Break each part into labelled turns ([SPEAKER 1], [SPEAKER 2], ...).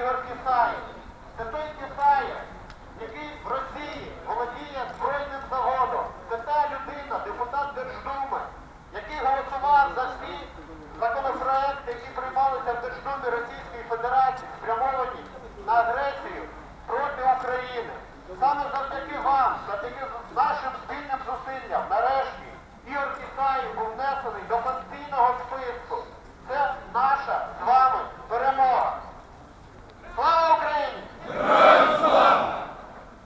[SPEAKER 1] Ігор Кисаєв. Це той Кисаєв, який в Росії володіє збройним заводом. Це та людина, депутат Держдуми, який голосував за всі законопроекти, які приймалися в Держдумі Російської Федерації, спрямовані на агресію проти України. Саме завдяки вам, завдяки нашим спільним зусиллям, нарешті Ігор Кисаєв був внесений до санкційного списку. Це наша з вами перемога. Слава Україні!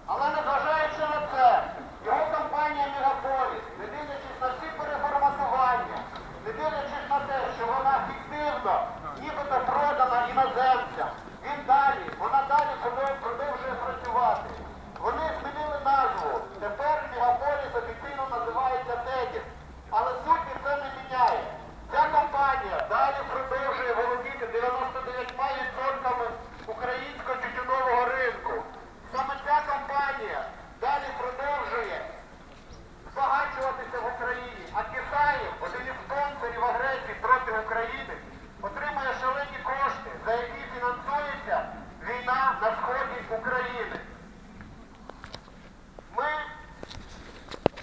[SPEAKER 1] Але незважаючи на це, його компанія Мегаполіс, не дивлячись на всі переформатування, не дивлячись на те, що вона фіктивно, нібито продана іноземцям, він далі, вона далі продов- продовжує працювати. Вони змінили назву. Тепер Мегаполіс офіційно називається Тетіс. Але суті це не міняє. Ця компанія далі продовжує володіти 99% українського тютюнового ринку. Саме ця компанія далі продовжує збагачуватися в Україні. А Китаєв, один із спонсорів агресії проти України, отримує шалені кошти, за які фінансується війна на сході України. Ми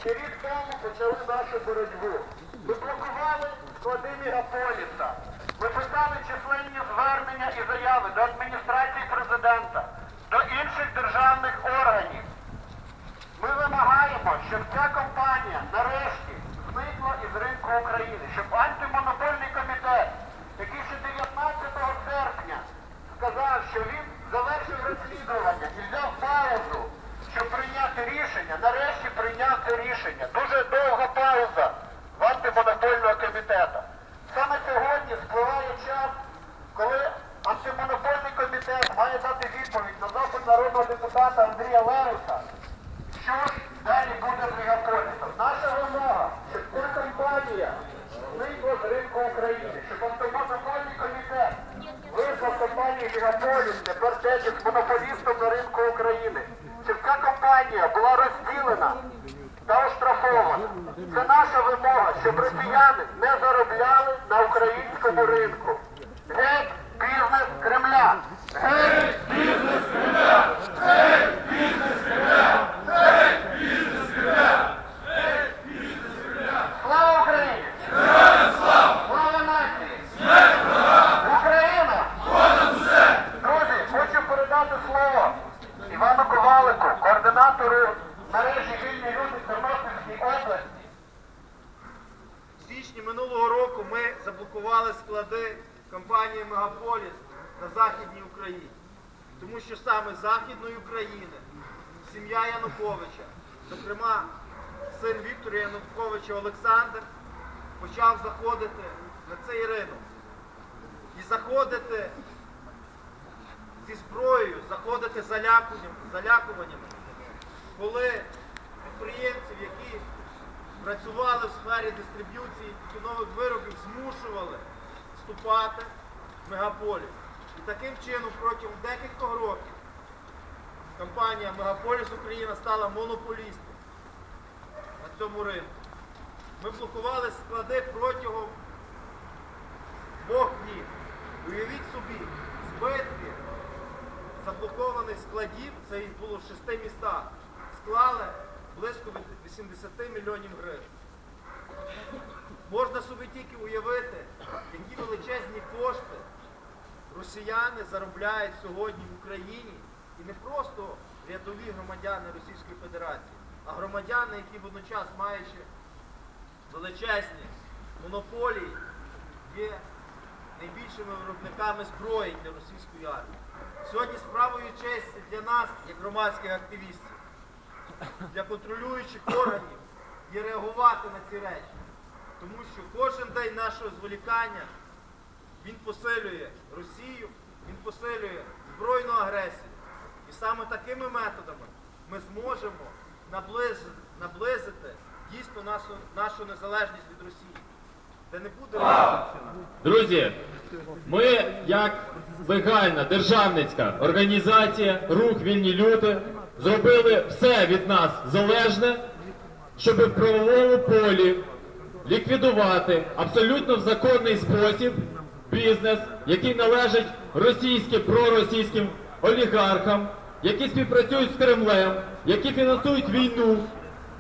[SPEAKER 1] рік тому почали нашу боротьбу. Ми блокували склади мегаполіса. Ми писали численні звернення і заяви до адміністрації президента, до інших державних органів. Ми вимагаємо, щоб ця компанія нарешті зникла із ринку України, щоб антимонопольний комітет, який ще 19 серпня сказав, що він завершив розслідування і взяв паузу, щоб прийняти рішення, нарешті прийняв це рішення. Дуже довга пауза в антимонопольного комітету. Саме сьогодні спливає час, коли антимонопольний комітет має дати відповідь на запит народного депутата Андрія Леруса, що далі буде з мегаполісом? Наша вимога, щоб ця компанія зникла з ринку України, щоб антимонопольний комітет визнав компанію Мегаполіс тепер тече з монополістом на ринку України, ця компанія була розділена та оштрафована. Це наша вимога, щоб росіяни не заробляли на українському ринку. Геть бізнес Кремля! Геть бізнес Кремля! Геть бізнес Кремля! Геть бізнес Кремля! Геть бізнес Кремля! Слава Україні! Героям слава! Слава нації! Смерть ворогам! Україна! Понад усе! Друзі, хочу передати слово Івану Ковалику, координатору мережі вільні люди Тернопільській області.
[SPEAKER 2] В січні минулого року ми заблокували склади компанії Мегаполіс на Західній Україні. Тому що саме Західної України сім'я Януковича, зокрема син Віктора Януковича Олександр, почав заходити на цей ринок. І заходити зі зброєю, заходити залякуванням, залякуваннями, коли підприємців, які працювали в сфері дистриб'юції тютюнових виробів, змушували вступати в мегаполіс. І таким чином протягом декількох років компанія Мегаполіс Україна стала монополістом на цьому ринку. Ми блокували склади протягом двох днів. Уявіть собі, заблокованих складів, це їх було в шести містах, склали близько 80 мільйонів гривень. Можна собі тільки уявити, які величезні кошти росіяни заробляють сьогодні в Україні і не просто рядові громадяни Російської Федерації, а громадяни, які водночас маючи величезні монополії, є найбільшими виробниками зброї для російської армії. Сьогодні справою честі для нас, як громадських активістів, для контролюючих органів є реагувати на ці речі. Тому що кожен день нашого зволікання він посилює Росію, він посилює збройну агресію. І саме такими методами ми зможемо наблизити, наблизити дійсно нашу, нашу незалежність від Росії,
[SPEAKER 3] Друзі, ми як легальна державницька організація Рух Вільні Люди зробили все від нас залежне, щоб в правовому полі ліквідувати абсолютно в законний спосіб бізнес, який належить російським проросійським олігархам, які співпрацюють з Кремлем, які фінансують війну,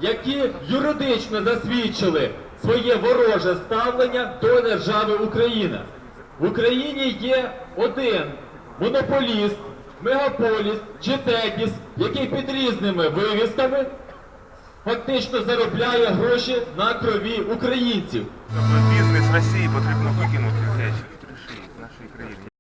[SPEAKER 3] які юридично засвідчили своє вороже ставлення до держави Україна. В Україні є один монополіст, мегаполіс чи тетіс, який під різними вивісками фактично заробляє гроші на крові українців.
[SPEAKER 4] Бізнес Росії потрібно викинути з нашої країни.